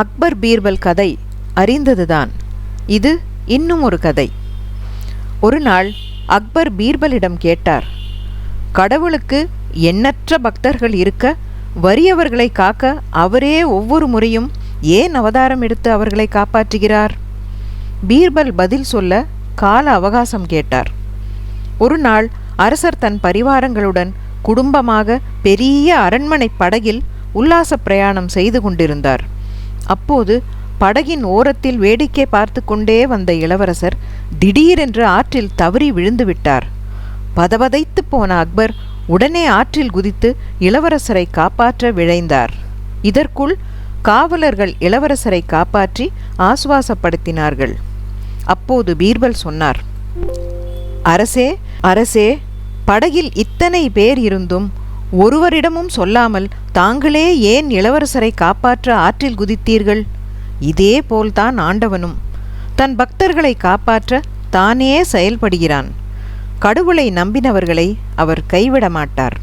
அக்பர் பீர்பல் கதை அறிந்ததுதான். இது இன்னும் ஒரு கதை. ஒரு நாள் அக்பர் பீர்பலிடம் கேட்டார் கடவுளுக்கு எண்ணற்ற பக்தர்கள் இருக்க வறியவர்களை காக்க அவரே ஒவ்வொரு முறையும் ஏன் அவதாரம் எடுத்து அவர்களை காப்பாற்றுகிறார்? பீர்பல் பதில் சொல்ல கால அவகாசம் கேட்டார். ஒரு நாள் அரசர் தன் பரிவாரங்களுடன் குடும்பமாக பெரிய அரண்மனை படகில் உல்லாச பிரயாணம் செய்து கொண்டிருந்தார். அப்போது படகின் ஓரத்தில் வேடிக்கை பார்த்து கொண்டே வந்த இளவரசர் திடீரென்று ஆற்றில் தவறி விழுந்து விட்டார். பதவதைத்து போன அக்பர் உடனே ஆற்றில் குதித்து இளவரசரை காப்பாற்ற விழைந்தார். இதற்குள் காவலர்கள் இளவரசரை காப்பாற்றி ஆசுவாசப்படுத்தினார்கள். அப்போது பீர்பல் சொன்னார் அரசே அரசே படகில் இத்தனை பேர் இருந்தும் ஒருவரிடமும் சொல்லாமல் தாங்களே ஏன் இளவரசரை காப்பாற்ற ஆற்றில் குதித்தீர்கள்? இதே போல்தான் ஆண்டவனும். தன் பக்தர்களை காப்பாற்ற தானே செயல்படுகிறான். கடவுளை நம்பினவர்களை அவர் கைவிட மாட்டார்